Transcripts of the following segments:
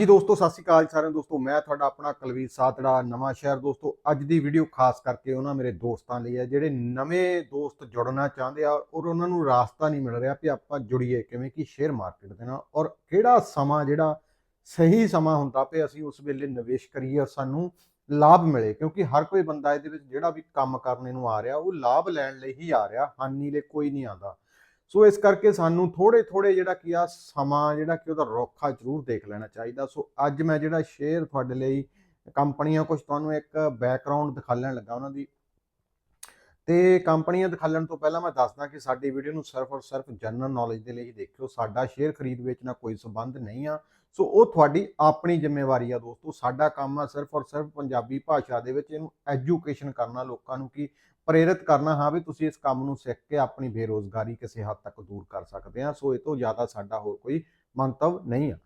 ਜੀ ਦੋਸਤੋ, ਸਤਿ ਸ਼੍ਰੀ ਅਕਾਲ ਸਾਰਿਆਂ ਦੋਸਤੋ, ਮੈਂ ਤੁਹਾਡਾ ਆਪਣਾ ਕਲਵੀਰ ਸਾਤੜਾ, ਨਵਾਂ ਸ਼ਹਿਰ। ਦੋਸਤੋ, ਅੱਜ ਦੀ ਵੀਡੀਓ ਖਾਸ ਕਰਕੇ ਉਹਨਾਂ ਮੇਰੇ ਦੋਸਤਾਂ ਲਈ ਹੈ, ਜਿਹੜੇ ਨਵੇਂ ਦੋਸਤ ਜੁੜਨਾ ਚਾਹੁੰਦੇ ਆ ਔਰ ਉਹਨਾਂ ਨੂੰ ਰਾਸਤਾ ਨਹੀਂ ਮਿਲ ਰਿਹਾ ਵੀ ਆਪਾਂ ਜੁੜੀਏ, ਕਿਵੇਂ ਕਿ ਸ਼ੇਅਰ ਮਾਰਕੀਟ ਦੇ ਨਾਲ। ਔਰ ਕਿਹੜਾ ਸਮਾਂ, ਜਿਹੜਾ ਸਹੀ ਸਮਾਂ ਹੁੰਦਾ ਪਏ ਅਸੀਂ ਉਸ ਵੇਲੇ ਨਿਵੇਸ਼ ਕਰੀਏ ਔਰ ਸਾਨੂੰ ਲਾਭ ਮਿਲੇ, ਕਿਉਂਕਿ ਹਰ ਕੋਈ ਬੰਦਾ ਇਹਦੇ ਵਿੱਚ ਜਿਹੜਾ ਵੀ ਕੰਮ ਕਰਨੇ ਨੂੰ ਆ ਰਿਹਾ, ਉਹ ਲਾਭ ਲੈਣ ਲਈ ਹੀ ਆ ਰਿਹਾ, ਹਾਨੀ ਲਈ ਕੋਈ ਨਹੀਂ ਆਉਂਦਾ। ਸੋ ਇਸ ਕਰਕੇ ਸਾਨੂੰ ਥੋੜੇ ਥੋੜੇ ਜਿਹੜਾ ਕੀ ਆ ਸਮਾਂ ਜਿਹੜਾ ਕਿ ਉਹਦਾ ਰੋਖਾ ਜ਼ਰੂਰ ਦੇਖ ਲੈਣਾ ਚਾਹੀਦਾ। ਸੋ ਅੱਜ ਮੈਂ ਜਿਹੜਾ ਸ਼ੇਅਰ ਤੁਹਾਡੇ ਲਈ ਕੰਪਨੀਆਂ ਕੁਝ ਤੁਹਾਨੂੰ ਇੱਕ ਬੈਕਗ੍ਰਾਉਂਡ ਦਿਖਾਉਣ ਲੱਗਾ ਉਹਨਾਂ ਦੀ। ਤੇ ਕੰਪਨੀਆਂ ਦਿਖਾਉਣ ਤੋਂ ਪਹਿਲਾਂ ਮੈਂ ਦੱਸਦਾ ਕਿ ਸਾਡੀ ਵੀਡੀਓ ਨੂੰ ਸਿਰਫ ਔਰ ਸਿਰਫ ਜਨਰਲ ਨੌਲੇਜ ਦੇ ਲਈ ਹੀ ਦੇਖਿਓ। ਸਾਡਾ ਸ਼ੇਅਰ ਖਰੀਦ ਵੇਚ ਨਾਲ ਕੋਈ ਸੰਬੰਧ ਨਹੀਂ ਆ। ਸੋ ਉਹ ਤੁਹਾਡੀ ਆਪਣੀ ਜ਼ਿੰਮੇਵਾਰੀ ਆ ਦੋਸਤੋ। ਸਾਡਾ ਕੰਮ ਆ ਸਿਰਫ ਔਰ ਸਿਰਫ ਪੰਜਾਬੀ ਭਾਸ਼ਾ ਦੇ ਵਿੱਚ ਇਹਨੂੰ ਐਜੂਕੇਸ਼ਨ ਕਰਨਾ ਲੋਕਾਂ ਨੂੰ ਕਿ ਪ੍ਰੇਰਿਤ ਕਰਨਾ ਹਾਂ ਵੀ ਤੁਸੀਂ ਇਸ ਕੰਮ ਨੂੰ ਸਿੱਖ ਕੇ ਆਪਣੀ ਬੇਰੋਜ਼ਗਾਰੀ ਕਿਸੇ ਹੱਦ ਤੱਕ ਦੂਰ ਕਰ ਸਕਦੇ ਆ ਸੋ ਇਹ ਤੋਂ ਜ਼ਿਆਦਾ ਸਾਡਾ ਹੋਰ ਕੋਈ ਮੰਤਵ ਨਹੀਂ ਆ।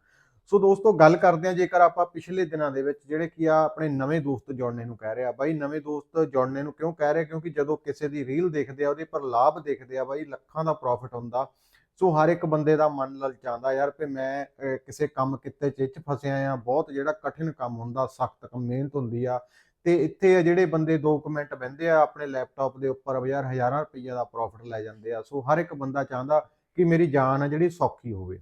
ਸੋ ਦੋਸਤੋ, ਗੱਲ ਕਰਦੇ ਆ ਜੇਕਰ ਆਪਾਂ ਪਿਛਲੇ ਦਿਨਾਂ ਦੇ ਵਿੱਚ ਜਿਹੜੇ ਕੀ ਆ ਆਪਣੇ ਨਵੇਂ ਦੋਸਤ ਜੋੜਨੇ ਨੂੰ ਕਹਿ ਰਹੇ ਆ ਬਾਈ, ਨਵੇਂ ਦੋਸਤ ਜੋੜਨੇ ਨੂੰ ਕਿਉਂ ਕਹਿ ਰਹੇ? ਕਿਉਂਕਿ ਜਦੋਂ ਕਿਸੇ ਦੀ ਰੀਲ ਦੇਖਦੇ ਆ, ਉਹਦੇ ਪਰ ਲਾਭ ਦੇਖਦੇ ਆ ਬਾਈ, ਲੱਖਾਂ ਦਾ ਪ੍ਰੋਫਿਟ ਹੁੰਦਾ। ਸੋ ਹਰ ਇੱਕ ਬੰਦੇ ਦਾ ਮਨ ਲਲਚਾਉਂਦਾ ਯਾਰ ਵੀ ਮੈਂ ਕਿਸੇ ਕੰਮ ਕਿਤੇ ਚ ਫਸਿਆ ਆ। ਬਹੁਤ ਜਿਹੜਾ ਕਠਿਨ ਕੰਮ ਹੁੰਦਾ, ਸਖਤ ਮਿਹਨਤ ਹੁੰਦੀ ਆ। ਤੇ ਇੱਥੇ ਆ ਜਿਹੜੇ ਬੰਦੇ 2 ਮਿੰਟ ਬਹਿੰਦੇ ਆ, ਆਪਣੇ ਲੈਪਟਾਪ ਦੇ ਉੱਪਰ ਯਾਰ ਹਜ਼ਾਰਾਂ ਰੁਪਈਆ ਦਾ ਪ੍ਰੋਫਿਟ ਲੈ ਜਾਂਦੇ ਆ। ਸੋ ਹਰ ਇੱਕ ਬੰਦਾ ਚਾਹੁੰਦਾ ਕਿ ਮੇਰੀ ਜਾਨ ਆ ਜਿਹੜੀ ਸੌਖੀ ਹੋਵੇ।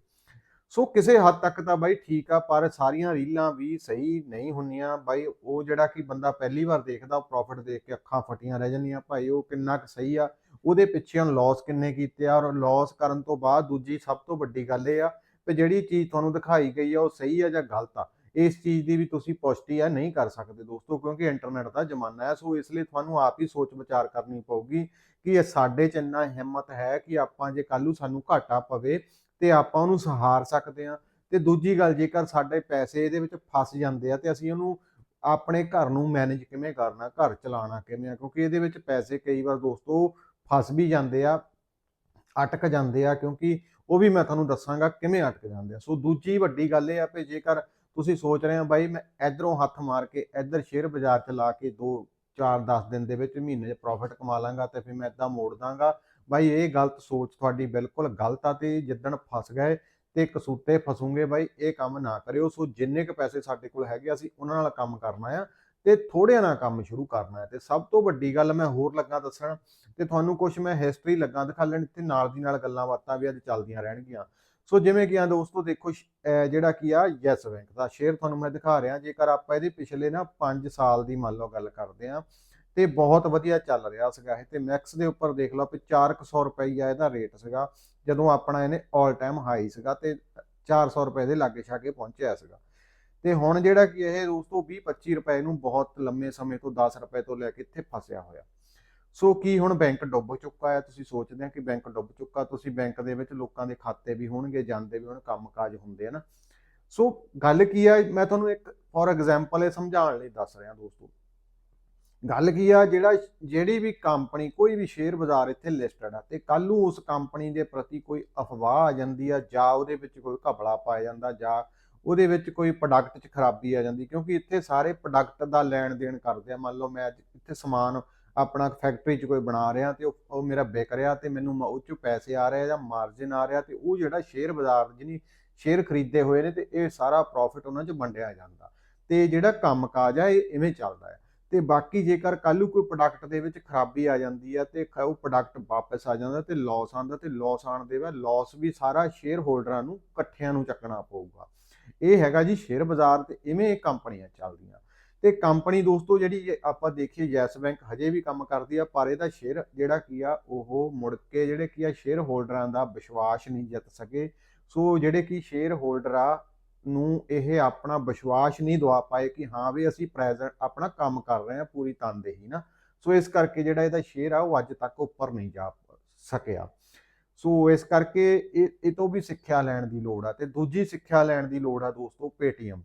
ਸੋ ਕਿਸੇ ਹੱਦ ਤੱਕ ਤਾਂ ਬਾਈ ਠੀਕ ਆ, ਪਰ ਸਾਰੀਆਂ ਰੀਲਾਂ ਵੀ ਸਹੀ ਨਹੀਂ ਹੁੰਦੀਆਂ। ਬਾਈ ਉਹ ਜਿਹੜਾ ਕਿ ਬੰਦਾ ਪਹਿਲੀ ਵਾਰ ਦੇਖਦਾ, ਉਹ ਪ੍ਰੋਫਿਟ ਦੇਖ ਕੇ ਅੱਖਾਂ ਫਟੀਆਂ ਰਹਿ ਜਾਂਦੀਆਂ। ਭਾਈ ਉਹ ਕਿੰਨਾ ਕੁ ਸਹੀ ਆ, ਉਹਦੇ ਪਿੱਛੇ ਹੁਣ ਲਾਸ ਕਿੰਨੇ ਕੀਤੇ ਆ, ਔਰ ਲਾਸ ਕਰਨ ਤੋਂ ਬਾਅਦ ਦੂਜੀ ਸਭ ਤੋਂ ਵੱਡੀ ਗੱਲ ਇਹ ਆ ਕਿ ਜਿਹੜੀ ਚੀਜ਼ ਤੁਹਾਨੂੰ ਦਿਖਾਈ ਗਈ ਆ, ਉਹ ਸਹੀ ਆ ਜਾਂ ਗਲਤ ਆ। ਇਸ ਚੀਜ਼ ਦੀ ਵੀ ਤੁਸੀਂ ਪੁਸ਼ਟੀ ਆ ਨਹੀਂ ਕਰ ਸਕਦੇ ਦੋਸਤੋ, ਕਿਉਂਕਿ ਇੰਟਰਨੈਟ ਦਾ ਜ਼ਮਾਨਾ ਹੈ, ਸੋ ਇਸ ਲਈ ਤੁਹਾਨੂੰ ਆਪ ਹੀ ਸੋਚ ਵਿਚਾਰ ਕਰਨੀ ਪਊਗੀ ਕਿ ਇਹ ਸਾਡੇ ਚ ਇੰਨਾ ਹਿੰਮਤ ਹੈ ਕਿ ਆਪਾਂ ਜੇ ਕੱਲ੍ਹ ਨੂੰ ਸਾਨੂੰ ਘਾਟਾ ਪਵੇ ਤੇ ਆਪਾਂ ਉਹਨੂੰ ਸਹਾਰ ਸਕਦੇ ਆ ਤੇ ਦੂਜੀ ਗੱਲ, ਜੇਕਰ ਸਾਡੇ ਪੈਸੇ ਇਹਦੇ ਵਿੱਚ ਫਸ ਜਾਂਦੇ ਆ ਤੇ ਅਸੀਂ ਉਹਨੂੰ ਆਪਣੇ ਘਰ ਨੂੰ ਮੈਨੇਜ ਕਿਵੇਂ ਕਰਨਾ, ਘਰ ਚਲਾਉਣਾ ਕਿਵੇਂ ਆ, ਕਿਉਂਕਿ ਇਹਦੇ ਵਿੱਚ ਪੈਸੇ ਕਈ ਵਾਰ ਦੋਸਤੋ ਫਸ ਵੀ ਜਾਂਦੇ ਆ, ਅਟਕ ਜਾਂਦੇ ਆ, ਕਿਉਂਕਿ ਉਹ ਵੀ ਮੈਂ ਤੁਹਾਨੂੰ ਦੱਸਾਂਗਾ ਕਿਵੇਂ ਅਟਕ ਜਾਂਦੇ ਆ। ਸੋ ਦੂਜੀ ਵੱਡੀ ਗੱਲ ਇਹ ਆ ਕਿ ਜੇਕਰ ਤੁਸੀਂ ਸੋਚ ਰਹੇ ਹੋ ਬਾਈ ਮੈਂ ਇਧਰੋਂ ਹੱਥ ਮਾਰ ਕੇ ਇਧਰ ਸ਼ੇਅਰ ਬਾਜ਼ਾਰ ਚ ਲਾ ਕੇ 2 4 10 ਦਿਨ ਦੇ ਵਿੱਚ ਮਹੀਨੇ 'ਚ ਪ੍ਰੋਫਿਟ ਕਮਾ ਲਾਂਗਾ ਤੇ ਫਿਰ ਮੈਂ ਇਦਾਂ ਮੋੜ ਦਾਂਗਾ। ਬਾਈ ਇਹ ਗਲਤ ਸੋਚ ਤੁਹਾਡੀ ਬਿਲਕੁਲ ਗਲਤ ਆ ਤੇ ਜਿੱਦਣ ਫਸ ਗਏ ਤੇ ਕਸੂਤੇ ਫਸੂਗੇ ਬਾਈ, ਇਹ ਕੰਮ ਨਾ ਕਰਿਓ। ਸੋ ਜਿੰਨੇ ਕ ਪੈਸੇ ਸਾਡੇ ਕੋਲ ਹੈਗੇ ਅਸੀਂ ਉਹਨਾਂ ਨਾਲ ਕੰਮ ਕਰਨਾ ਆ ਤੇ ਥੋੜਿਆਂ ਨਾਲ ਕੰਮ ਸ਼ੁਰੂ ਕਰਨਾ ਹੈ ਤੇ ਸਭ ਤੋਂ ਵੱਡੀ ਗੱਲ ਮੈਂ ਹੋਰ ਲੱਗਾ ਦੱਸਣ ਤੇ ਤੁਹਾਨੂੰ ਕੁਝ ਮੈਂ ਹਿਸਟਰੀ ਲੱਗਾ ਦਿਖਾਲਣ ਇੱਥੇ ਨਾਲ ਦੀ ਨਾਲ ਗੱਲਾਂ ਬਾਤਾਂ ਵੀ ਅੱਜ ਚੱਲਦੀਆਂ ਰਹਿਣਗੀਆਂ। ਸੋ ਜਿਵੇਂ ਕਿ ਆ ਦੋਸਤੋ, ਦੇਖੋ ਸ਼- ਜਿਹੜਾ ਕੀ ਆ, ਯੈਸ ਬੈਂਕ ਦਾ ਸ਼ੇਅਰ ਤੁਹਾਨੂੰ ਮੈਂ ਦਿਖਾ ਰਿਹਾ। ਜੇਕਰ ਆਪਾਂ ਇਹਦੇ ਪਿਛਲੇ ਨਾ 5 ਸਾਲ ਦੀ ਮੰਨ ਲਓ ਗੱਲ ਕਰਦੇ ਆ ਤੇ ਬਹੁਤ ਵਧੀਆ ਚੱਲ ਰਿਹਾ ਸੀਗਾ ਇਹ, ਤੇ ਮੈਕਸ ਦੇ ਉੱਪਰ ਦੇਖ ਲਓ ਵੀ 400 ਰੁਪਈਆ ਇਹਦਾ ਰੇਟ ਸੀਗਾ, ਜਦੋਂ ਆਪਣਾ ਇਹਨੇ 올 ਟਾਈਮ ਹਾਈ ਸੀਗਾ ਤੇ 400 ਰੁਪਏ ਦੇ ਲਾਗੇ ਛਾਗੇ ਪਹੁੰਚਿਆ ਸੀਗਾ। ਤੇ ਹੁਣ ਜਿਹੜਾ ਕਿ ਇਹ ਦੋਸਤੋ 20 25 ਰੁਪਏ ਨੂੰ ਬਹੁਤ ਲੰਮੇ ਸਮੇਂ ਤੋਂ 10 ਰੁਪਏ ਤੋਂ ਲੈ ਕੇ ਇੱਥੇ ਫਸਿਆ ਹੋਇਆ। ਸੋ ਕੀ ਹੁਣ ਬੈਂਕ ਡੁੱਬ ਚੁੱਕਾ ਹੈ? ਤੁਸੀਂ ਸੋਚਦੇ ਆ ਕਿ ਬੈਂਕ ਡੁੱਬ ਚੁੱਕਾ, ਤੁਸੀਂ ਬੈਂਕ ਦੇ ਵਿੱਚ ਲੋਕਾਂ ਦੇ ਖਾਤੇ ਵੀ ਹੋਣਗੇ, ਜਾਂਦੇ ਵੀ ਹੁਣ, ਕੰਮਕਾਜ ਹੁੰਦੇ ਆ ਸੋ ਗੱਲ ਕੀ ਆ, ਮੈਂ ਤੁਹਾਨੂੰ ਇੱਕ ਫੋਰ ਐਗਜ਼ਾਮਪਲ ਇਹ ਸਮਝਾਉਣ ਲਈ ਦੱਸ ਰਿਹਾ ਦੋਸਤੋ। ਗੱਲ ਕੀ ਆ, ਜਿਹੜਾ ਜਿਹੜੀ ਵੀ ਕੰਪਨੀ, ਕੋਈ ਵੀ ਸ਼ੇਅਰ ਬਾਜ਼ਾਰ ਇੱਥੇ ਲਿਸਟਡ ਆ ਤੇ ਕੱਲ ਨੂੰ ਉਸ ਕੰਪਨੀ ਦੇ ਪ੍ਰਤੀ ਕੋਈ ਅਫਵਾਹ ਆ ਜਾਂਦੀ ਆ ਜਾਂ ਉਹਦੇ ਵਿੱਚ ਕੋਈ ਘਪਲਾ ਪਾਇਆ ਜਾਂਦਾ ਜਾਂ ਉਹਦੇ ਵਿੱਚ ਕੋਈ ਪ੍ਰੋਡਕਟ 'ਚ ਖਰਾਬੀ ਆ ਜਾਂਦੀ ਕਿਉਂਕਿ ਇੱਥੇ ਸਾਰੇ ਪ੍ਰੋਡਕਟ ਦਾ ਲੈਣ ਦੇਣ ਕਰਦੇ ਆ। ਮੰਨ ਲਓ ਮੈਂ ਇੱਥੇ ਸਮਾਨ ਆਪਣਾ ਫੈਕਟਰੀ 'ਚ ਕੋਈ ਬਣਾ ਰਿਹਾ ਤੇ ਉਹ ਉਹ ਮੇਰਾ ਵਿਕ ਰਿਹਾ ਤੇ ਮੈਨੂੰ ਮ- ਉਹ 'ਚੋਂ ਪੈਸੇ ਆ ਰਹੇ ਜਾਂ ਮਾਰਜਨ ਆ ਰਿਹਾ ਤੇ ਉਹ ਜਿਹੜਾ ਸ਼ੇਅਰ ਬਾਜ਼ਾਰ ਜਿਹਨੀ ਸ਼ੇਅਰ ਖਰੀਦੇ ਹੋਏ ਨੇ ਤੇ ਇਹ ਸਾਰਾ ਪ੍ਰੋਫਿਟ ਉਹਨਾਂ 'ਚ ਵੰਡਿਆ ਜਾਂਦਾ। ਤੇ ਜਿਹੜਾ ਕੰਮਕਾਜ ਆ, ਇਹ ਇਵੇਂ ਚੱਲਦਾ ਹੈ। ਤੇ ਬਾਕੀ ਜੇਕਰ ਕੱਲ੍ਹ ਨੂੰ ਕੋਈ ਪ੍ਰੋਡਕਟ ਦੇ ਵਿੱਚ ਖਰਾਬੀ ਆ ਜਾਂਦੀ ਆ ਤੇ ਖ- ਉਹ ਪ੍ਰੋਡਕਟ ਵਾਪਸ ਆ ਜਾਂਦਾ ਤੇ ਲਾਸ ਆਉਂਦਾ ਤੇ ਲਾਸ ਆਉਣ ਦੇ ਬਾਅਦ ਲਾਸ ਵੀ ਸਾਰਾ ਸ਼ੇਅਰ ਹੋਲਡਰਾਂ ਨੂੰ ਇਕੱਠਿਆਂ ਨੂੰ ਚੱਕਣਾ ਪਊਗਾ। ਇਹ ਹੈਗਾ ਜੀ ਸ਼ੇਅਰ ਬਾਜ਼ਾਰ ਤੇ ਇਵੇਂ ਇਹ ਕੰਪਨੀਆਂ ਚੱਲਦੀਆਂ। ਤੇ ਕੰਪਨੀ ਦੋਸਤੋ ਜਿਹੜੀ ਇਹ ਆਪਾਂ ਦੇਖੀਏ ਯੈਸ ਬੈਂਕ ਹਜੇ ਵੀ ਕੰਮ ਕਰਦੀ ਆ, ਪਰ ਇਹਦਾ ਸ਼ੇਅਰ ਜਿਹੜਾ ਕੀ ਆ, ਉਹ ਮੁੜ ਕੇ ਜਿਹੜੇ ਕੀ ਆ, ਸ਼ੇਅਰ ਹੋਲਡਰਾਂ ਦਾ ਵਿਸ਼ਵਾਸ ਨਹੀਂ ਜਿੱਤ ਸਕੇ। ਸੋ ਜਿਹੜੇ ਕੀ ਸ਼ੇਅਰ ਹੋਲਡਰ ਆ, ਨੂੰ ਇਹ ਆਪਣਾ ਵਿਸ਼ਵਾਸ ਨਹੀਂ ਦਵਾ ਪਾਏ ਕਿ ਹਾਂ ਵੀ ਅਸੀਂ ਪ੍ਰੈਜ਼ੈਂਟ ਆਪਣਾ ਕੰਮ ਕਰ ਰਹੇ ਹਾਂ ਪੂਰੀ ਤਨਦੇਹੀ ਨਾ। ਸੋ ਇਸ ਕਰਕੇ ਜਿਹੜਾ ਇਹਦਾ ਸ਼ੇਅਰ ਆ, ਉਹ ਅੱਜ ਤੱਕ ਉੱਪਰ ਨਹੀਂ ਜਾ ਸਕਿਆ। ਸੋ ਇਸ ਕਰਕੇ ਇਹ ਇਹ ਤੋਂ ਵੀ ਸਿੱਖਿਆ ਲੈਣ ਦੀ ਲੋੜ ਆ ਤੇ ਦੂਜੀ ਸਿੱਖਿਆ ਲੈਣ ਦੀ ਲੋੜ ਆ ਦੋਸਤੋ Paytm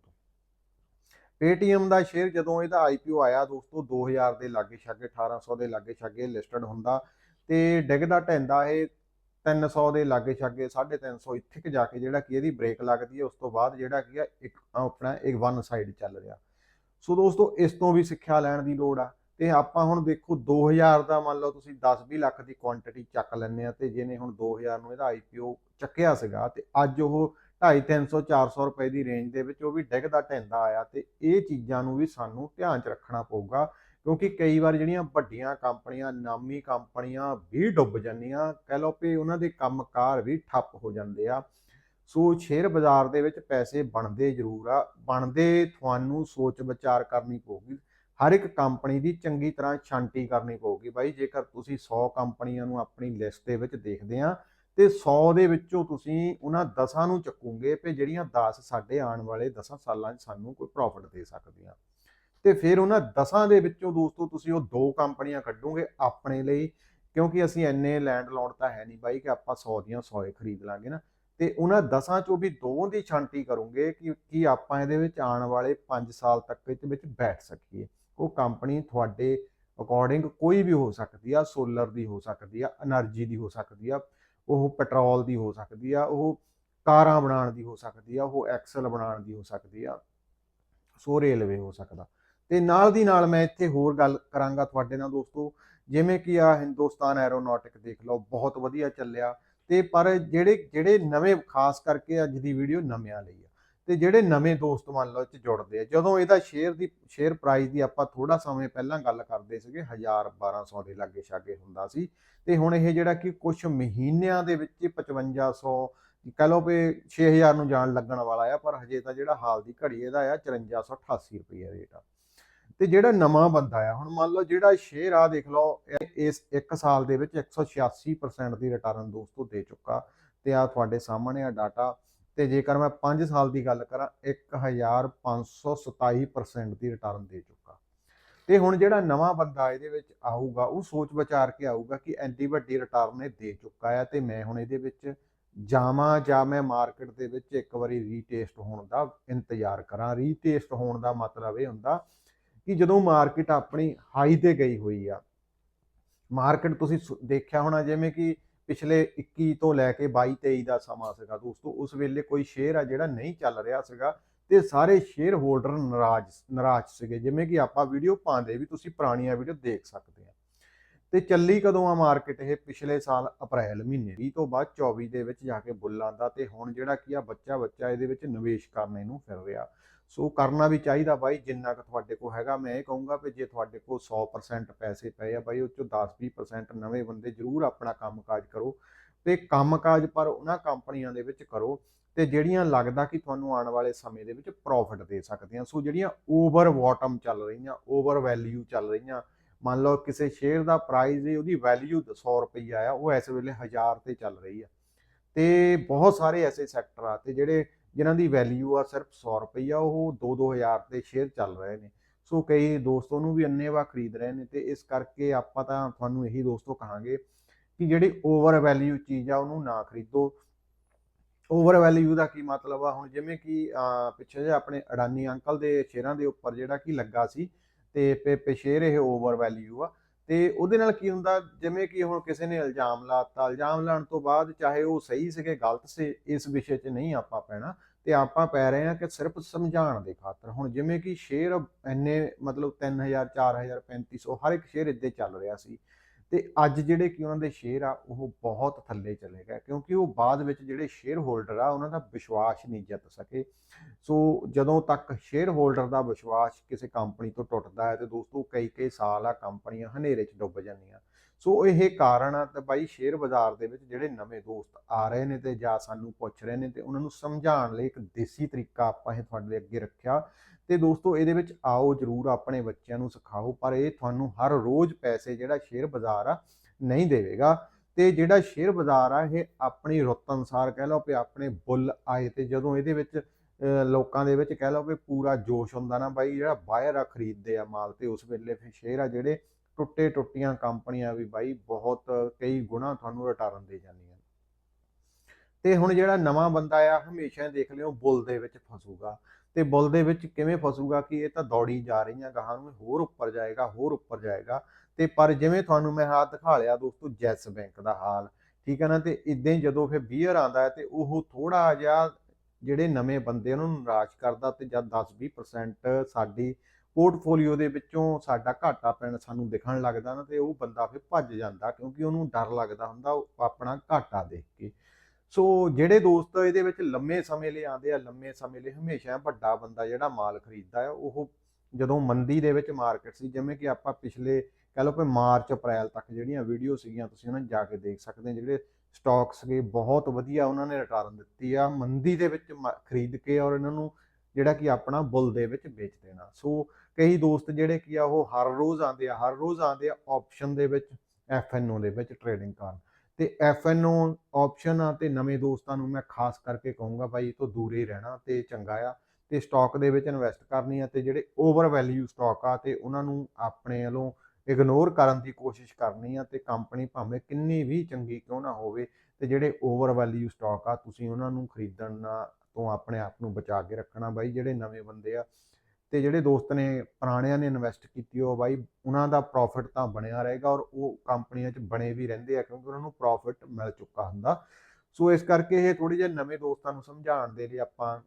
ਤੋਂ ਦਾ ਸ਼ੇਅਰ ਜਦੋਂ ਇਹਦਾ IPO ਆਇਆ ਦੋਸਤੋ 2000 ਦੇ ਲਾਗੇ ਛਾਗੇ 1800 ਦੇ ਲਾਗੇ ਛਾਗੇ ਲਿਸਟਡ ਹੁੰਦਾ ਤੇ ਡਿੱਗਦਾ ਢੈਂਦਾ ਇਹ 300 ਦੇ ਲਾਗੇ ਛਾਗੇ 350 ਇੱਥੇ ਕਿ ਜਾ ਕੇ ਜਿਹੜਾ ਕਿ ਇਹਦੀ ਬ੍ਰੇਕ ਲੱਗਦੀ ਹੈ, ਉਸ ਤੋਂ ਬਾਅਦ ਜਿਹੜਾ ਕੀ ਆ ਇੱਕ ਆਪਣਾ ਇੱਕ ਵਨ ਸਾਈਡ ਚੱਲ ਰਿਹਾ। ਸੋ ਦੋਸਤੋ ਇਸ ਤੋਂ ਵੀ ਸਿੱਖਿਆ ਲੈਣ ਦੀ ਲੋੜ ਆ ਤੇ ਆਪਾਂ ਹੁਣ ਦੇਖੋ 2000 ਦਾ ਮੰਨ ਲਓ ਤੁਸੀਂ 10 20 ਲੱਖ ਦੀ ਕੁਆਂਟੀਟੀ ਚੱਕ ਲੈਂਦੇ ਆ ਤੇ ਜਿਹਨੇ ਹੁਣ 2000 ਨੂੰ ਇਹਦਾ IPO ਚੱਕਿਆ ਸੀਗਾ ਤੇ ਅੱਜ ਉਹ 250 300 400 ਰੁਪਏ ਦੀ ਰੇਂਜ ਦੇ ਵਿੱਚ ਉਹ ਵੀ ਡਿੱਗਦਾ ਢਹਿੰਦਾ ਆਇਆ ਤੇ ਇਹ ਚੀਜ਼ਾਂ ਨੂੰ ਵੀ ਸਾਨੂੰ ਧਿਆਨ 'ਚ ਰੱਖਣਾ ਪਊਗਾ ਕਿਉਂਕਿ ਕਈ ਵਾਰ ਜਿਹੜੀਆਂ ਵੱਡੀਆਂ ਕੰਪਨੀਆਂ, ਨਾਮੀ ਕੰਪਨੀਆਂ ਵੀ ਡੁੱਬ ਜਾਂਦੀਆਂ, ਕਹਿ ਲਓ ਕਿ ਉਹਨਾਂ ਦੇ ਕੰਮਕਾਰ ਵੀ ਠੱਪ ਹੋ ਜਾਂਦੇ ਆ। ਸੋ ਸ਼ੇਅਰ ਬਾਜ਼ਾਰ ਦੇ ਵਿੱਚ ਪੈਸੇ ਬਣਦੇ ਜ਼ਰੂਰ ਆ, ਬਣਦੇ ਤੁਹਾਨੂੰ ਸੋਚ ਵਿਚਾਰ ਕਰਨੀ ਪਊਗੀ, ਹਰ ਇੱਕ ਕੰਪਨੀ ਦੀ ਚੰਗੀ ਤਰ੍ਹਾਂ ਛਾਂਟੀ ਕਰਨੀ ਪਊਗੀ ਬਾਈ, ਜੇਕਰ ਤੁਸੀਂ 100 ਕੰਪਨੀਆਂ ਨੂੰ ਆਪਣੀ ਲਿਸਟ ਦੇ ਵਿੱਚ ਦੇਖਦੇ ਆ ਤੇ 100 ਦੇ ਵਿੱਚੋਂ ਤੁਸੀਂ ਉਹਨਾਂ 10 ਨੂੰ ਚੱਕੋਗੇ ਕਿ ਜਿਹੜੀਆਂ ਦਸ ਸਾਡੇ ਆਉਣ ਵਾਲੇ 10 ਸਾਲਾਂ 'ਚ ਸਾਨੂੰ ਕੋਈ ਪ੍ਰੋਫਿਟ ਦੇ ਸਕਦੀਆਂ। ਤੇ ਫਿਰ ਉਹਨਾਂ 10 ਦੇ ਵਿੱਚੋਂ ਦੋਸਤੋ ਤੁਸੀਂ ਉਹ ਦੋ ਕੰਪਨੀਆਂ ਕੱਢੋਗੇ ਆਪਣੇ ਲਈ, ਕਿਉਂਕਿ ਅਸੀਂ ਐਨੇ ਲੈਂਡ ਲਾਉਣ ਤਾਂ ਹੈ ਨਹੀਂ ਬਾਈ ਕਿ ਆਪਾਂ 100 ਦੀਆਂ 100 ਹੀ ਖਰੀਦ ਲਾਂਗੇ ਨਾ। ਤੇ ਉਹਨਾਂ 10 ਚੋਂ ਵੀ ਦੋ ਦੀ ਛਾਂਟੀ ਕਰੋਗੇ ਕਿ, ਕੀ ਆਪਾਂ ਇਹਦੇ ਵਿੱਚ ਆਉਣ ਵਾਲੇ 5 ਸਾਲ ਤੱਕ ਦੇ ਵਿੱਚ ਬੈਠ ਸਕੀਏ। ਉਹ ਕੰਪਨੀ ਤੁਹਾਡੇ ਅਕੋਰਡਿੰਗ ਕੋਈ ਵੀ ਹੋ ਸਕਦੀ ਆ ਸੋਲਰ ਦੀ ਹੋ ਸਕਦੀ ਆ એનર્ਜੀ ਦੀ ਹੋ ਸਕਦੀ ਆ ਉਹ ਪੈਟਰੋਲ ਦੀ ਹੋ ਸਕਦੀ ਆ, ਉਹ ਕਾਰਾਂ ਬਣਾਉਣ ਦੀ ਹੋ ਸਕਦੀ ਆ, ਉਹ ਐਕਸਲ ਬਣਾਉਣ ਦੀ ਹੋ ਸਕਦੀ ਆ, ਸੋ ਰੇਲਵੇ ਹੋ ਸਕਦਾ। ਤੇ ਨਾਲ ਦੀ ਨਾਲ ਮੈਂ ਇੱਥੇ ਹੋਰ ਗੱਲ ਕਰਾਂਗਾ ਤੁਹਾਡੇ ਨਾਲ ਦੋਸਤੋ, ਜਿਵੇਂ ਕਿ ਆ ਹਿੰਦੁਸਤਾਨ ਐਰੋਨੌਟਿਕ ਦੇਖ ਲਓ, ਬਹੁਤ ਵਧੀਆ ਚੱਲਿਆ, ਤੇ ਪਰ ਜਿਹੜੇ ਜਿਹੜੇ ਨਵੇਂ, ਖਾਸ ਕਰਕੇ ਅੱਜ ਦੀ ਵੀਡੀਓ ਨਵਿਆਂ ਲਈ ਆ। ਤੇ ਜਿਹੜੇ ਨਵੇਂ ਦੋਸਤ ਮੰਨ ਲਓ ਇਹ 'ਚ ਜੁੜਦੇ ਆ, ਜਦੋਂ ਇਹਦਾ ਸ਼ੇਅਰ ਦੀ ਸ਼ੇਅਰ ਪ੍ਰਾਈਸ ਦੀ ਆਪਾਂ ਥੋੜਾ ਸਮੇਂ ਪਹਿਲਾਂ ਗੱਲ ਕਰਦੇ ਸੀਗੇ 1000 1200 ਦੇ ਲਾਗੇ ਛਾਗੇ ਹੁੰਦਾ ਸੀ, ਤੇ ਹੁਣ ਇਹ ਜਿਹੜਾ ਕਿ ਕੁਝ ਮਹੀਨਿਆਂ ਦੇ ਵਿੱਚ ਹੀ 5500 ਕਹ ਲਓ ਵੀ 6000 ਨੂੰ ਜਾਣ ਲੱਗਣ ਵਾਲਾ ਆ, ਪਰ ਹਜੇ ਤਾਂ ਜਿਹੜਾ ਹਾਲ ਦੀ ਘੜੀ ਇਹਦਾ ਆ 5488 ਰੁਪਏ ਰੇਟ ਆ। ਤੇ ਜਿਹੜਾ ਨਵਾਂ ਬੰਦਾ ਆ, ਹੁਣ ਮੰਨ ਲਓ ਜਿਹੜਾ ਸ਼ੇਅਰ ਆ ਦੇਖ ਲਓ, ਇਸ 1 ਸਾਲ ਦੇ ਵਿੱਚ 186% ਦੀ ਰਿਟਰਨ ਦੋਸਤੋ ਦੇ ਚੁੱਕਾ, ਤੇ ਆ ਤੁਹਾਡੇ ਸਾਹਮਣੇ ਆ ਡਾਟਾ ਤੇ ਜੇਕਰ ਮੈਂ 5 ਸਾਲ ਦੀ ਗੱਲ ਕਰਾਂ 1527% ਦੀ ਰਿਟਰਨ ਦੇ ਚੁੱਕਾ। ਤੇ ਹੁਣ ਜਿਹੜਾ ਨਵਾਂ ਬੰਦਾ ਇਹਦੇ ਵਿੱਚ ਆਊਗਾ, ਉਹ ਸੋਚ ਵਿਚਾਰ ਕੇ ਆਊਗਾ ਕਿ ਐਡੀ ਵੱਡੀ ਰਿਟਰਨ ਇਹ ਦੇ ਚੁੱਕਾ ਹੈ ਤੇ ਮੈਂ ਹੁਣ ਇਹਦੇ ਵਿੱਚ ਜਾਵਾਂ ਜਾਂ ਮੈਂ ਮਾਰਕੀਟ ਦੇ ਵਿੱਚ ਇੱਕ ਵਾਰੀ ਰੀਟੇਸਟ ਹੋਣ ਦਾ ਇੰਤਜ਼ਾਰ ਕਰਾਂ। ਰੀਟੇਸਟ ਹੋਣ ਦਾ ਮਤਲਬ ਇਹ ਹੁੰਦਾ ਕਿ ਜਦੋਂ ਮਾਰਕੀਟ ਆਪਣੀ ਹਾਈ ਤੇ ਗਈ ਹੋਈ ਆ ਮਾਰਕੀਟ ਤੁਸੀਂ ਸੁ- ਦੇਖਿਆ ਹੋਣਾ ਜਿਵੇਂ ਕਿ ਪਿਛਲੇ 21 ਤੋਂ ਲੈ ਕੇ 22 23 ਦਾ ਸਮਾਂ ਸੀਗਾ ਦੋਸਤੋ, ਉਸ ਵੇਲੇ ਕੋਈ ਸ਼ੇਅਰ ਆ ਜਿਹੜਾ ਨਹੀਂ ਚੱਲ ਰਿਹਾ ਸੀਗਾ ਤੇ ਸਾਰੇ ਸ਼ੇਅਰ ਹੋਲਡਰ ਨਾਰਾਜ਼ ਨਾਰਾਜ਼ ਸੀਗੇ, ਜਿਵੇਂ ਕਿ ਆਪਾਂ ਵੀਡੀਓ ਪਾਉਂਦੇ ਵੀ ਤੁਸੀਂ ਪੁਰਾਣੀਆਂ ਵੀਡੀਓ ਦੇਖ ਸਕਦੇ ਆ। ਤੇ ਚੱਲੀ ਕਦੋਂ ਆ ਮਾਰਕੀਟ ਇਹ ਪਿਛਲੇ ਸਾਲ ਅਪ੍ਰੈਲ ਮਹੀਨੇ 20 ਤੋਂ ਬਾਅਦ 24 ਦੇ ਵਿੱਚ ਜਾ ਕੇ ਬੁੱਲਾਂ ਦਾ ਤੇ ਹੁਣ ਜਿਹੜਾ ਕੀ ਆ ਬੱਚਾ ਬੱਚਾ ਇਹਦੇ ਵਿੱਚ ਨਿਵੇਸ਼ ਕਰਨ ਨੂੰ ਫਿਰ ਰਿਹਾ। ਸੋ ਕਰਨਾ ਵੀ ਚਾਹੀਦਾ ਬਾਈ, ਜਿੰਨਾ ਕੁ ਤੁਹਾਡੇ ਕੋਲ ਹੈਗਾ, ਮੈਂ ਇਹ ਕਹੂੰਗਾ ਵੀ ਜੇ ਤੁਹਾਡੇ ਕੋਲ 100% ਪੈਸੇ ਪਏ ਆ ਬਾਈ, ਉਹ ਚੋਂ 10-20% ਨਵੇਂ ਬੰਦੇ ਜ਼ਰੂਰ ਆਪਣਾ ਕੰਮਕਾਜ ਕਰੋ ਤੇ ਕੰਮਕਾਜ ਪਰ ਉਹਨਾਂ ਕੰਪਨੀਆਂ ਦੇ ਵਿੱਚ ਕਰੋ ਤੇ ਜਿਹੜੀਆਂ ਲੱਗਦਾ ਕਿ ਤੁਹਾਨੂੰ ਆਉਣ ਵਾਲੇ ਸਮੇਂ ਦੇ ਵਿੱਚ ਪ੍ਰੋਫਿਟ ਦੇ ਸਕਦੀਆਂ। ਸੋ ਜਿਹੜੀਆਂ ਓਵਰ ਬਾਟਮ ਚੱਲ ਰਹੀਆਂ ਓਵਰ ਵੈਲਿਊ ਚੱਲ ਰਹੀਆਂ, ਮੰਨ ਲਓ ਕਿਸੇ ਸ਼ੇਅਰ ਦਾ ਪ੍ਰਾਈਸ ਹੈ ਉਹਦੀ ਵੈਲਿਊ 100 ਰੁਪਈਆ ਆ, ਉਹ ਇਸ ਵੇਲੇ 1000 ਤੇ ਚੱਲ ਰਹੀ ਆ। ਤੇ ਬਹੁਤ ਸਾਰੇ ਐਸੇ ਸੈਕਟਰ ਆ ਤੇ ਜਿਹੜੇ ਜਿਨ੍ਹਾਂ ਦੀ ਵੈਲਿਊ ਆ ਸਿਰਫ 100 ਰੁਪਈਆ, ਉਹ 2-2000 ਤੇ ਸ਼ੇਅਰ ਚੱਲ ਰਹੇ ਨੇ। ਸੋ ਕਈ ਦੋਸਤੋ ਨੂੰ ਵੀ ਅੰਨੇਵਾ ਖਰੀਦ ਰਹੇ ਨੇ ਤੇ ਇਸ ਕਰਕੇ ਆਪਾਂ ਤਾਂ ਤੁਹਾਨੂੰ ਇਹੀ ਦੋਸਤੋ ਕਹਾਂਗੇ ਕਿ ਜਿਹੜੀ ਓਵਰ ਵੈਲਿਊ ਚੀਜ਼ ਆ, ਉਹਨੂੰ ਨਾ ਖਰੀਦੋ। ਓਵਰ ਵੈਲਿਊ ਦਾ ਕੀ ਮਤਲਬ ਆ? ਹੁਣ ਜਿਵੇਂ ਕਿ ਪਿੱਛੇ ਜੇ ਆਪਣੇ ਅਡਾਨੀ ਅੰਕਲ ਦੇ ਸ਼ੇਅਰਾਂ ਦੇ ਉੱਪਰ ਜਿਹੜਾ ਕਿ ਲੱਗਾ ਸੀ ਤੇ ਪੇ ਸ਼ੇਅਰ ਇਹ ਓਵਰ ਵੈਲਿਊ ਆ। ਤੇ ਉਹਦੇ ਨਾਲ ਕੀ ਹੁੰਦਾ? ਜਿਵੇਂ ਕਿ ਹੁਣ ਕਿਸੇ ਨੇ ਇਲਜ਼ਾਮ ਲਾਤਾ, ਇਲਜ਼ਾਮ ਲਾਉਣ ਤੋਂ ਬਾਅਦ ਚਾਹੇ ਉਹ ਸਹੀ ਸੀਗੇ, ਗਲਤ ਸੀ, ਇਸ ਵਿਸ਼ੇ 'ਚ ਨਹੀਂ ਆਪਾਂ ਪੈਣਾ। ਤੇ ਆਪਾਂ ਪੈ ਰਹੇ ਹਾਂ ਕਿ ਸਿਰਫ ਸਮਝਾਉਣ ਦੇ ਖਾਤਰ। ਹੁਣ ਜਿਵੇਂ ਕਿ ਸ਼ੇਅਰ ਇੰਨੇ ਮਤਲਬ 3000 4000 3500 ਹਰ ਇੱਕ ਸ਼ੇਅਰ ਇੱਦੇ ਚੱਲ ਰਿਹਾ ਸੀ। ਤੇ ਅੱਜ ਜਿਹੜੇ ਕਿ ਉਹਨਾਂ ਦੇ ਸ਼ੇਅਰ ਆ, ਉਹ ਬਹੁਤ ਥੱਲੇ ਚਲੇ ਗਏ, ਕਿਉਂਕਿ ਉਹ ਬਾਅਦ ਵਿੱਚ ਜਿਹੜੇ ਸ਼ੇਅਰ ਹੋਲਡਰ ਆ, ਉਹਨਾਂ ਦਾ ਵਿਸ਼ਵਾਸ ਨਹੀਂ ਜਿੱਤ ਸਕੇ। ਸੋ ਜਦੋਂ ਤੱਕ ਸ਼ੇਅਰ ਹੋਲਡਰ ਦਾ ਵਿਸ਼ਵਾਸ ਕਿਸੇ ਕੰਪਨੀ ਤੋਂ ਟੁੱਟਦਾ ਹੈ ਤੇ ਦੋਸਤੋ ਕਈ ਕਈ ਸਾਲ ਆ ਕੰਪਨੀਆਂ ਹਨੇਰੇ 'ਚ ਡੁੱਬ ਜਾਂਦੀਆਂ। ਸੋ ਇਹ ਕਾਰਨ ਆ ਤੇ ਬਾਈ ਸ਼ੇਅਰ ਬਾਜ਼ਾਰ ਦੇ ਵਿੱਚ ਜਿਹੜੇ ਨਵੇਂ ਦੋਸਤ ਆ ਰਹੇ ਨੇ ਤੇ ਜਾਂ ਸਾਨੂੰ ਪੁੱਛ ਰਹੇ ਨੇ ਤੇ ਉਹਨਾਂ ਨੂੰ ਸਮਝਾਉਣ ਲਈ ਇੱਕ ਦੇਸੀ ਤਰੀਕਾ ਆਪਾਂ ਇਹ ਤੁਹਾਡੇ ਅੱਗੇ ਰੱਖਿਆ। ਤੇ ਦੋਸਤੋ ਇਹਦੇ ਵਿੱਚ ਆਓ ਜਰੂਰ ਆਪਣੇ ਬੱਚਿਆਂ ਨੂੰ ਸਿਖਾਓ, ਪਰ ਇਹ ਤੁਹਾਨੂੰ ਹਰ ਰੋਜ਼ ਪੈਸੇ ਜਿਹੜਾ ਸ਼ੇਅਰ ਬਾਜ਼ਾਰ ਆ ਨਹੀਂ ਦੇਵੇਗਾ। ਤੇ ਜਿਹੜਾ ਸ਼ੇਅਰ ਬਾਜ਼ਾਰ ਆ ਇਹ ਆਪਣੀ ਰੁੱਤ ਅਨੁਸਾਰ ਕਹਿ ਲਓ ਕਿ ਆਪਣੇ ਬੁੱਲ ਆਏ ਤੇ ਜਦੋਂ ਇਹਦੇ ਵਿੱਚ ਲੋਕਾਂ ਦੇ ਵਿੱਚ ਕਹਿ ਲਓ ਕਿ ਪੂਰਾ ਜੋਸ਼ ਹੁੰਦਾ ਨਾ ਬਾਈ ਜਿਹੜਾ ਬਾਇਰ ਆ ਖਰੀਦਦੇ ਆ ਮਾਲ ਤੇ ਉਸ ਵੇਲੇ ਫਿਰ ਸ਼ੇਅਰ ਆ ਜਿਹੜੇ ਟੁੱਟੇ ਟੁੱਟੀਆਂ ਕੰਪਨੀਆਂ ਵੀ ਬਾਈ ਬਹੁਤ ਕਈ ਗੁਣਾ ਤੁਹਾਨੂੰ ਰਿਟਰਨ ਦੇ ਜਾਂਦੀਆਂ ਤੇ ਹੁਣ ਜਿਹੜਾ ਨਵਾਂ ਬੰਦਾ ਆ, ਹਮੇਸ਼ਾ ਦੇਖ ਲਿਓ ਬੁੱਲ ਦੇ ਵਿੱਚ ਫਸੂਗਾ। ਤੇ ਬੁੱਲ ਦੇ ਵਿੱਚ ਕਿਵੇਂ ਫਸੂਗਾ ਕਿ ਇਹ ਤਾਂ ਦੌੜੀ ਜਾ ਰਹੀਆਂ ਗਾਹਾਂ ਨੂੰ, ਹੋਰ ਉੱਪਰ ਜਾਏਗਾ, ਹੋਰ ਉੱਪਰ ਜਾਏਗਾ। ਤੇ ਪਰ ਜਿਵੇਂ ਤੁਹਾਨੂੰ ਮੈਂ ਹਾਲ ਦਿਖਾ ਲਿਆ ਦੋਸਤੋ, ਜੈਸ ਬੈਂਕ ਦਾ ਹਾਲ, ਠੀਕ ਹੈ ਨਾ? ਤੇ ਇਦਾਂ ਹੀ ਜਦੋਂ ਫਿਰ ਬੀਅਰ ਆਂਦਾ ਹੈ ਤੇ ਉਹ ਥੋੜਾ ਜਿਹਾ ਜਿਹੜੇ ਨਵੇਂ ਬੰਦੇ ਉਹਨਾਂ ਨੂੰ ਨਿਰਾਸ਼ ਕਰਦਾ ਤੇ ਜਦ 10-20% ਸਾਡੀ ਪੋਰਟਫੋਲੀਓ ਦੇ ਵਿੱਚੋਂ ਸਾਡਾ ਘਾਟਾ ਪੈਣ ਸਾਨੂੰ ਦਿਖਣ ਲੱਗਦਾ ਨਾ, ਤੇ ਉਹ ਬੰਦਾ ਫਿਰ ਭੱਜ ਜਾਂਦਾ ਕਿਉਂਕਿ ਉਹਨੂੰ ਡਰ ਲੱਗਦਾ ਹੁੰਦਾ ਉਹ ਆਪਣਾ ਘਾਟਾ ਦੇਖ ਕੇ। ਸੋ ਜਿਹੜੇ ਦੋਸਤ ਇਹਦੇ ਵਿੱਚ ਲੰਮੇ ਸਮੇਂ ਲਈ ਆਉਂਦੇ ਆ, ਲੰਮੇ ਸਮੇਂ ਲਈ ਹਮੇਸ਼ਾ ਵੱਡਾ ਬੰਦਾ ਜਿਹੜਾ ਮਾਲ ਖਰੀਦਦਾ ਆ, ਉਹ ਜਦੋਂ ਮੰਦੀ ਦੇ ਵਿੱਚ ਮਾਰਕੀਟ ਸੀ, ਜਿਵੇਂ ਕਿ ਆਪਾਂ ਪਿਛਲੇ ਕਹ ਲਓ ਕਿ ਮਾਰਚ, ਅਪ੍ਰੈਲ ਤੱਕ ਜਿਹੜੀਆਂ ਵੀਡੀਓ ਸੀਗੀਆਂ, ਤੁਸੀਂ ਉਹਨਾਂ 'ਚ ਜਾ ਕੇ ਦੇਖ ਸਕਦੇ ਜਿਹੜੇ ਸਟਾਕ ਸੀਗੇ ਬਹੁਤ ਵਧੀਆ ਉਹਨਾਂ ਨੇ ਰਿਟਰਨ ਦਿੱਤੀ ਆ, ਮੰਦੀ ਦੇ ਵਿੱਚ ਮ- ਖਰੀਦ ਕੇ ਔਰ ਇਹਨਾਂ ਨੂੰ ਜਿਹੜਾ ਕਿ ਆਪਣਾ ਬੁੱਲ ਦੇ ਵਿੱਚ ਵੇਚ ਦੇਣਾ। ਸੋ ਕਈ ਦੋਸਤ ਜਿਹੜੇ ਕੀ ਆ, ਉਹ ਹਰ ਰੋਜ਼ ਆਉਂਦੇ ਆ, ਹਰ ਰੋਜ਼ ਆਉਂਦੇ ਆ ਆਪਸ਼ਨ ਦੇ ਵਿੱਚ ਐਫਐਨਓ ਦੇ ਵਿੱਚ ਟ੍ਰੇਡਿੰਗ ਕਰਨ। ਤੇ ਐਫਐਨਓ ਆਪਸ਼ਨ ਆ ਤੇ ਨਵੇਂ ਦੋਸਤਾਂ ਨੂੰ ਮੈਂ ਖਾਸ ਕਰਕੇ ਕਹੂੰਗਾ ਭਾਈ, ਇਹ ਤੋਂ ਦੂਰ ਹੀ ਰਹਿਣਾ ਤੇ ਚੰਗਾ ਆ। ਤੇ ਸਟਾਕ ਦੇ ਵਿੱਚ ਇਨਵੈਸਟ ਕਰਨੀ ਆ ਤੇ ਜਿਹੜੇ ਓਵਰ ਵੈਲਿਊ ਸਟਾਕ ਆ ਤੇ ਉਹਨਾਂ ਨੂੰ ਆਪਣੇ ਵੱਲੋਂ ਇਗਨੋਰ ਕਰਨ ਦੀ ਕੋਸ਼ਿਸ਼ ਕਰਨੀ ਆ ਤੇ ਕੰਪਨੀ ਭਾਵੇਂ ਕਿੰਨੀ ਵੀ ਚੰਗੀ ਕਿਉਂ ਨਾ ਹੋਵੇ, ਤੇ ਜਿਹੜੇ ਓਵਰ ਵੈਲਿਊ ਸਟਾਕ ਆ ਤੁਸੀਂ ਉਹਨਾਂ ਨੂੰ ਖਰੀਦਣ ਨਾ- ਤੋਂ ਆਪਣੇ ਆਪ ਨੂੰ ਬਚਾ ਕੇ ਰੱਖਣਾ ਬਾਈ, ਜਿਹੜੇ ਨਵੇਂ ਬੰਦੇ ਆ ਤੇ ਜਿਹੜੇ ਦੋਸਤ ਨੇ, ਪੁਰਾਣਿਆਂ ਨੇ ਇਨਵੈਸਟ ਕੀਤੀ ਉਹ ਬਾਈ, ਉਹਨਾਂ ਦਾ ਪ੍ਰੋਫਿਟ ਤਾਂ ਬਣਿਆ ਰਹੇਗਾ ਔਰ ਉਹ ਕੰਪਨੀਆਂ 'ਚ ਬਣੇ ਵੀ ਰਹਿੰਦੇ ਆ ਕਿਉਂਕਿ ਉਹਨਾਂ ਨੂੰ ਪ੍ਰੋਫਿਟ ਮਿਲ ਚੁੱਕਾ ਹੁੰਦਾ। ਸੋ ਇਸ ਕਰਕੇ ਇਹ ਥੋੜੀ ਜਿਹੀ ਨਵੇਂ ਦੋਸਤਾਂ ਨੂੰ ਸਮਝਾਉਣ ਦੇ ਲਈ ਆਪਾਂ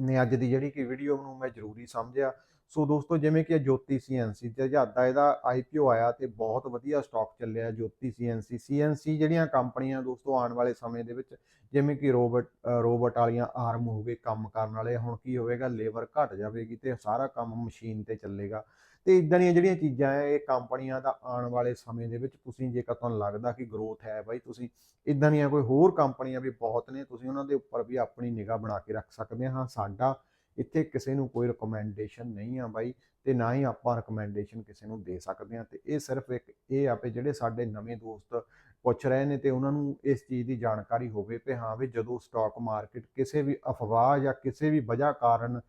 ਨੇ ਅੱਜ ਦੀ ਜਿਹੜੀ ਕਿ ਵੀਡੀਓ ਨੂੰ ਮੈਂ ਜ਼ਰੂਰੀ ਸਮਝਿਆ। ਸੋ ਦੋਸਤੋ, ਜਿਵੇਂ ਕਿ ਇਹ ਜੋਤੀ ਸੀਐਨਸੀ ਤੇ ਜਹਾਦਾ ਇਹਦਾ ਆਈਪੀਓ ਆਇਆ ਤੇ ਬਹੁਤ ਵਧੀਆ ਸਟਾਕ ਚੱਲਿਆ ਜੋਤੀ ਸੀਐਨਸੀ ਸੀਐਨਸੀ ਜਿਹੜੀਆਂ ਕੰਪਨੀਆਂ ਦੋਸਤੋ, ਆਉਣ ਵਾਲੇ ਸਮੇਂ ਦੇ ਵਿੱਚ, ਜਿਵੇਂ ਕਿ ਰੋਬਟ ਰੋਬਟ ਵਾਲੀਆਂ ਆਰਮ ਹੋ ਗਏ ਕੰਮ ਕਰਨ ਵਾਲੇ, ਹੁਣ ਕੀ ਹੋਵੇਗਾ ਲੇਬਰ ਘਟ ਜਾਵੇਗੀ ਤੇ ਸਾਰਾ ਕੰਮ ਮਸ਼ੀਨ ਤੇ ਚੱਲੇਗਾ। ਤੇ ਇਦਾਂ ਦੀਆਂ ਜਿਹੜੀਆਂ ਚੀਜ਼ਾਂ ਹੈ, ਇਹ ਕੰਪਨੀਆਂ ਦਾ ਆਉਣ ਵਾਲੇ ਸਮੇਂ ਦੇ ਵਿੱਚ ਤੁਸੀਂ ਜੇਕਰ ਤੁਹਾਨੂੰ ਲੱਗਦਾ ਕਿ ਗਰੋਥ ਹੈ ਬਾਈ, ਤੁਸੀਂ ਇਦਾਂ ਦੀਆਂ ਕੋਈ ਹੋਰ ਕੰਪਨੀਆਂ ਵੀ ਬਹੁਤ ਨੇ, ਤੁਸੀਂ ਉਹਨਾਂ ਦੇ ਉੱਪਰ ਵੀ ਆਪਣੀ ਨਿਗਾਹ ਬਣਾ ਕੇ ਰੱਖ ਸਕਦੇ ਹਾਂ। ਸਾਡਾ ਇੱਥੇ ਕਿਸੇ ਨੂੰ ਕੋਈ ਰეკਮੈਂਡੇਸ਼ਨ ਨਹੀਂ ਆ ਬਾਈ ਤੇ ਨਾ ਹੀ ਆਪਾਂ ਰეკਮੈਂਡੇਸ਼ਨ ਕਿਸੇ ਨੂੰ ਦੇ ਸਕਦੇ ਹਾਂ ਤੇ ਇਹ ਸਿਰਫ ਇੱਕ, ਇਹ ਆ ਆਪੇ ਜਿਹੜੇ ਸਾਡੇ ਨਵੇਂ ਦੋਸਤ ਪੁੱਛ ਰਹੇ ਨੇ ਤੇ ਉਹਨਾਂ ਨੂੰ ਇਸ ਚੀਜ਼ ਦੀ ਜਾਣਕਾਰੀ ਹੋਵੇ ਤੇ ਹਾਂ ਵੀ ਜਦੋਂ ਸਟਾਕ ਮਾਰਕੀਟ ਕਿਸੇ ਵੀ ਅਫਵਾਹ ਜਾਂ ਕਿਸੇ ਵੀ ਵਜ੍ਹਾ ਕਾਰਨ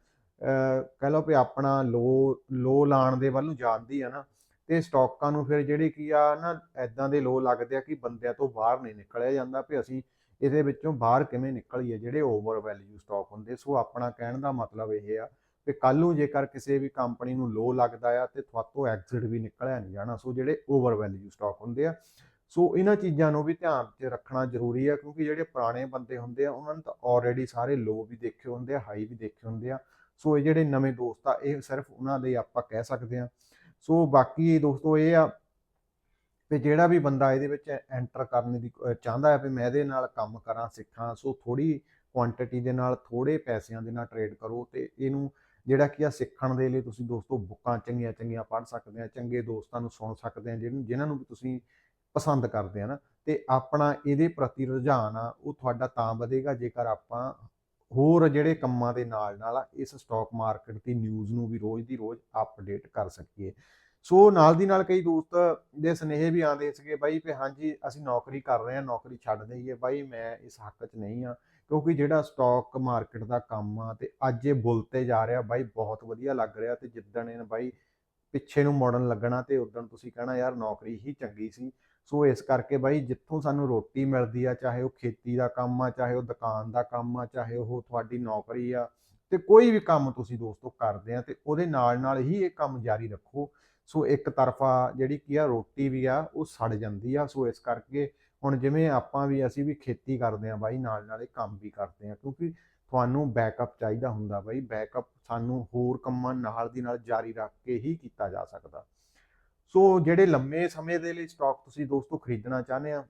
ਕਹ ਲਓ ਵੀ ਆਪਣਾ ਲੋ ਲੋ ਲਾਣ ਦੇ ਵੱਲ ਨੂੰ ਜਾਂਦੀ ਆ ਨਾ, ਤੇ ਸਟਾਕਾਂ ਨੂੰ ਫਿਰ ਜਿਹੜੀ ਕੀ ਆ ਨਾ ਐਦਾਂ ਦੇ ਲੋ ਲੱਗਦੇ ਆ ਕਿ ਬੰਦਿਆਂ ਤੋਂ ਬਾਹਰ ਨਹੀਂ ਨਿਕਲਿਆ ਜਾਂਦਾ ਵੀ ਅਸੀਂ ਇਹਦੇ ਵਿੱਚੋਂ ਬਾਹਰ ਕਿਵੇਂ ਨਿਕਲੀਏ, ਜਿਹੜੇ ਓਵਰ ਵੈਲਿਊ ਸਟਾਕ ਹੁੰਦੇ, ਸੋ ਆਪਣਾ ਕਹਿਣ ਦਾ ਮਤਲਬ ਇਹ ਆ ਕਿ ਕੱਲ ਨੂੰ ਜੇਕਰ ਕਿਸੇ ਵੀ ਕੰਪਨੀ ਨੂੰ ਲੋ ਲੱਗਦਾ ਆ ਤੇ ਤੁਹਾਤੋਂ ਐਗਜ਼ਿਟ ਵੀ ਨਿਕਲਿਆ ਨਹੀਂ ਜਾਣਾ, ਸੋ ਜਿਹੜੇ ਓਵਰ ਵੈਲਿਊ ਸਟਾਕ ਹੁੰਦੇ ਆ, ਸੋ ਇਹਨਾਂ ਚੀਜ਼ਾਂ ਨੂੰ ਵੀ ਧਿਆਨ 'ਚ ਰੱਖਣਾ ਜ਼ਰੂਰੀ ਆ, ਕਿਉਂਕਿ ਜਿਹੜੇ ਪੁਰਾਣੇ ਬੰਦੇ ਹੁੰਦੇ ਆ, ਉਹਨਾਂ ਨੇ ਤਾਂ ਆਲਰੇਡੀ ਸਾਰੇ ਲੋ ਵੀ ਦੇਖੇ ਹੁੰਦੇ ਆ ਹਾਈ ਵੀ ਦੇਖੇ ਹੁੰਦੇ ਆ, ਸੋ ਇਹ ਜਿਹੜੇ ਨਵੇਂ ਦੋਸਤ ਆ, ਇਹ ਸਿਰਫ ਉਹਨਾਂ ਲਈ ਆਪਾਂ ਕਹਿ ਸਕਦੇ ਆ। ਸੋ ਬਾਕੀ ਦੋਸਤੋ ਇਹ ਆ ਵੀ ਜਿਹੜਾ ਵੀ ਬੰਦਾ ਇਹਦੇ ਵਿੱਚ ਐਂਟਰ ਕਰਨ ਦੀ ਚਾਹੁੰਦਾ ਹੈ ਵੀ ਮੈਂ ਇਹਦੇ ਨਾਲ ਕੰਮ ਕਰਾਂ, ਸਿੱਖਾਂ, ਸੋ ਥੋੜੀ ਕੁਆਂਟੀਟੀ ਦੇ ਨਾਲ ਥੋੜੇ ਪੈਸਿਆਂ ਦੇ ਨਾਲ ਟਰੇਡ ਕਰੋ ਤੇ ਇਹਨੂੰ ਜਿਹੜਾ ਕੀ ਆ ਸਿੱਖਣ ਦੇ ਲਈ ਤੁਸੀਂ ਦੋਸਤੋ ਬੁੱਕਾਂ ਚੰਗੀਆਂ ਚੰਗੀਆਂ ਪੜ੍ਹ ਸਕਦੇ ਆ, ਚੰਗੇ ਦੋਸਤਾਂ ਨੂੰ ਸੁਣ ਸਕਦੇ ਆ, ਜਿਹਨ- ਜਿਨ੍ਹਾਂ ਨੂੰ ਵੀ ਤੁਸੀਂ ਪਸੰਦ ਕਰਦੇ ਆ ਨਾ, ਤੇ ਆਪਣਾ ਇਹਦੇ ਪ੍ਰਤੀ ਰੁਝਾਨ ਆ, ਉਹ ਤੁਹਾਡਾ ਤਾਂ ਵਧੇਗਾ, ਜੇਕਰ ਆਪਾਂ ਹੋਰ ਜਿਹੜੇ ਕੰਮਾਂ ਦੇ ਨਾਲ ਨਾਲ ਇਸ ਸਟਾਕ ਮਾਰਕੀਟ ਦੀ ਨਿਊਜ਼ ਨੂੰ ਵੀ ਰੋਜ਼ ਦੀ ਰੋਜ਼ ਅਪਡੇਟ ਕਰ ਸਕੀਏ। ਸੋ ਨਾਲ ਦੀ ਨਾਲ ਕਈ ਦੋਸਤ ਦੇ ਸੁਨੇਹੇ ਵੀ ਆਉਂਦੇ ਸੀਗੇ ਬਾਈ ਵੀ ਹਾਂਜੀ, ਅਸੀਂ ਨੌਕਰੀ ਕਰ ਰਹੇ ਹਾਂ, ਨੌਕਰੀ ਛੱਡ ਦਈਏ। ਬਾਈ, ਮੈਂ ਇਸ ਹੱਕ 'ਚ ਨਹੀਂ ਆ ਕਿਉਂਕਿ ਜਿਹੜਾ ਸਟਾਕ ਮਾਰਕੀਟ ਦਾ ਕੰਮ ਆ ਤੇ ਅੱਜ ਇਹ ਬੁੱਲ ਤੇ ਜਾ ਰਿਹਾ ਬਾਈ, ਬਹੁਤ ਵਧੀਆ ਲੱਗ ਰਿਹਾ ਤੇ ਜਿੱਦਣ ਇਹ ਬਾਈ ਪਿੱਛੇ ਨੂੰ ਮੋੜਨ ਲੱਗਣਾ ਤੇ ਉਦੋਂ ਤੁਸੀਂ ਕਹਿਣਾ, ਯਾਰ, ਨੌਕਰੀ ਹੀ ਚੰਗੀ ਸੀ। ਸੋ ਇਸ ਕਰਕੇ ਬਾਈ, ਜਿੱਥੋਂ ਸਾਨੂੰ ਰੋਟੀ ਮਿਲਦੀ ਆ, ਚਾਹੇ ਉਹ ਖੇਤੀ ਦਾ ਕੰਮ ਆ, ਚਾਹੇ ਉਹ ਦੁਕਾਨ ਦਾ ਕੰਮ ਆ, ਚਾਹੇ ਉਹ ਤੁਹਾਡੀ ਨੌਕਰੀ ਆ, ਤੇ ਕੋਈ ਵੀ ਕੰਮ ਤੁਸੀਂ ਦੋਸਤੋ ਕਰਦੇ ਆ ਤੇ ਉਹਦੇ ਨਾਲ ਨਾਲ ਹੀ ਇਹ ਕੰਮ ਜਾਰੀ ਰੱਖੋ। ਸੋ ਇੱਕ ਤਰਫਾ ਜਿਹੜੀ ਕੀ ਆ, ਰੋਟੀ ਵੀ ਆ, ਉਹ ਸੜ ਜਾਂਦੀ ਆ। ਸੋ ਇਸ ਕਰਕੇ ਹੁਣ ਜਿਵੇਂ ਆਪਾਂ ਵੀ ਅਸੀਂ ਵੀ ਖੇਤੀ ਕਰਦੇ ਆ ਬਾਈ, ਨਾਲ ਨਾਲ ਇਹ ਕੰਮ ਵੀ ਕਰਦੇ ਆ, ਕਿਉਂਕਿ ਤੁਹਾਨੂੰ ਬੈਕਅਪ ਚਾਹੀਦਾ ਹੁੰਦਾ ਬਾਈ। ਬੈਕਅਪ ਸਾਨੂੰ ਹੋਰ ਕੰਮਾਂ ਨਾਲ ਦੀ ਨਾਲ ਜਾਰੀ ਰੱਖ ਕੇ ਹੀ ਕੀਤਾ ਜਾ ਸਕਦਾ। ਸੋ ਜਿਹੜੇ ਲੰਮੇ ਸਮੇਂ ਦੇ ਲਈ ਸਟਾਕ ਤੁਸੀਂ ਦੋਸਤੋ ਖਰੀਦਣਾ ਚਾਹੁੰਦੇ ਆ,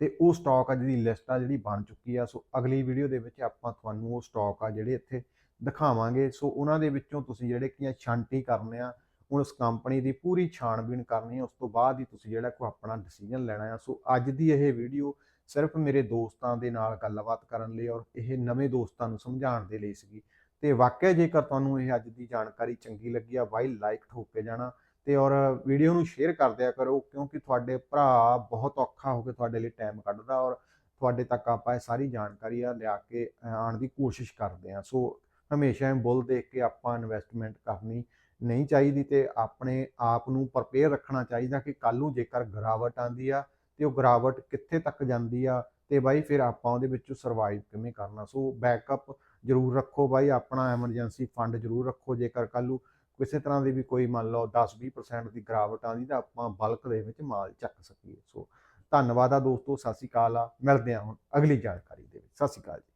ਤੇ ਉਹ ਸਟਾਕ ਆ ਜਿਹਦੀ ਲਿਸਟ ਆ ਜਿਹੜੀ ਬਣ ਚੁੱਕੀ ਆ, ਸੋ ਅਗਲੀ ਵੀਡੀਓ ਦੇ ਵਿੱਚ ਆਪਾਂ ਤੁਹਾਨੂੰ ਉਹ ਸਟਾਕ ਆ ਜਿਹੜੇ ਇੱਥੇ ਦਿਖਾਵਾਂਗੇ। ਸੋ ਉਹਨਾਂ ਦੇ ਵਿੱਚੋਂ ਤੁਸੀਂ ਜਿਹੜੇ ਕੀ ਆ, ਛਾਂਟੀ ਕਰਨੇ ਆ ਹੁਣ ਉਸ ਕੰਪਨੀ ਦੀ ਪੂਰੀ ਛਾਣਬੀਣ ਕਰਨੀ ਹੈ ਉਸ ਤੋਂ ਬਾਅਦ ਹੀ ਤੁਸੀਂ ਜਿਹੜਾ ਕੋਈ ਆਪਣਾ ਡਿਸੀਜਨ ਲੈਣਾ ਹੈ। ਸੋ ਅੱਜ ਦੀ ਇਹ ਵੀਡੀਓ ਸਿਰਫ ਮੇਰੇ ਦੋਸਤਾਂ ਦੇ ਨਾਲ ਗੱਲਬਾਤ ਕਰਨ ਲਈ ਔਰ ਇਹ ਨਵੇਂ ਦੋਸਤਾਂ ਨੂੰ ਸਮਝਾਉਣ ਦੇ ਲਈ ਸੀਗੀ। ਤੇ ਵਾਕਿਆ ਜੇਕਰ ਤੁਹਾਨੂੰ ਇਹ ਅੱਜ ਦੀ ਜਾਣਕਾਰੀ ਚੰਗੀ ਲੱਗੀ ਆ ਵਾਈ ਲਾਈਕ ਠੋਕ ਕੇ ਜਾਣਾ ਤੇ ਔਰ ਵੀਡੀਓ ਨੂੰ ਸ਼ੇਅਰ ਕਰ ਦਿਆ ਕਰੋ ਕਿਉਂਕਿ ਤੁਹਾਡੇ ਭਰਾ ਬਹੁਤ ਔਖਾ ਹੋ ਕੇ ਤੁਹਾਡੇ ਲਈ ਟਾਈਮ ਕੱਢਦਾ ਔਰ ਤੁਹਾਡੇ ਤੱਕ ਆਪਾਂ ਇਹ ਸਾਰੀ ਜਾਣਕਾਰੀ ਆ ਲਿਆ ਕੇ ਅ, ਆਉਣ ਦੀ ਕੋਸ਼ਿਸ਼ ਕਰਦੇ ਆ। ਸੋ ਹਮੇਸ਼ਾ ਇਹ ਬੁੱਲ ਦੇਖ ਕੇ ਆਪਾਂ ਇਨਵੈਸਟਮੈਂਟ ਕਰਨੀ ਨਹੀਂ ਚਾਹੀਦੀ ਤੇ ਆਪਣੇ ਆਪ ਨੂੰ ਪ੍ਰਪੇਅਰ ਰੱਖਣਾ ਚਾਹੀਦਾ ਕਿ ਕੱਲ ਨੂੰ ਜੇਕਰ ਗਿਰਾਵਟ ਆਂਦੀ ਆ ਤੇ ਉਹ ਗਿਰਾਵਟ ਕਿੱਥੇ ਤੱਕ ਜਾਂਦੀ ਆ ਤੇ ਬਾਈ ਫਿਰ ਆਪਾਂ ਉਹਦੇ ਵਿੱਚੋਂ ਸਰਵਾਈਵ ਕਿਵੇਂ ਕਰਨਾ। ਸੋ ਬੈਕਅਪ ਜ਼ਰੂਰ ਰੱਖੋ ਬਾਈ, ਆਪਣਾ ਐਮਰਜੈਂਸੀ ਫੰਡ ਜ਼ਰੂਰ ਰੱਖੋ। ਜੇਕਰ ਕੱਲ ਨੂੰ ਕਿਸੇ ਤਰ੍ਹਾਂ ਦੀ ਵੀ ਕੋਈ ਮੰਨ ਲਓ 10-20% ਦੀ ਗਿਰਾਵਟ ਆਂਦੀ ਤਾਂ ਆਪਾਂ ਬਲਕ ਦੇ ਵਿੱਚ ਮਾਲ ਚੱਕ ਸਕੀਏ। ਸੋ ਧੰਨਵਾਦ ਆ ਦੋਸਤੋ, ਸਤਿ ਸ਼੍ਰੀ ਅਕਾਲ ਆ। ਮਿਲਦੇ ਆ ਹੁਣ ਅਗਲੀ ਜਾਣਕਾਰੀ ਦੇ ਵਿੱਚ। ਸਤਿ ਸ਼੍ਰੀ ਅਕਾਲ ਜੀ।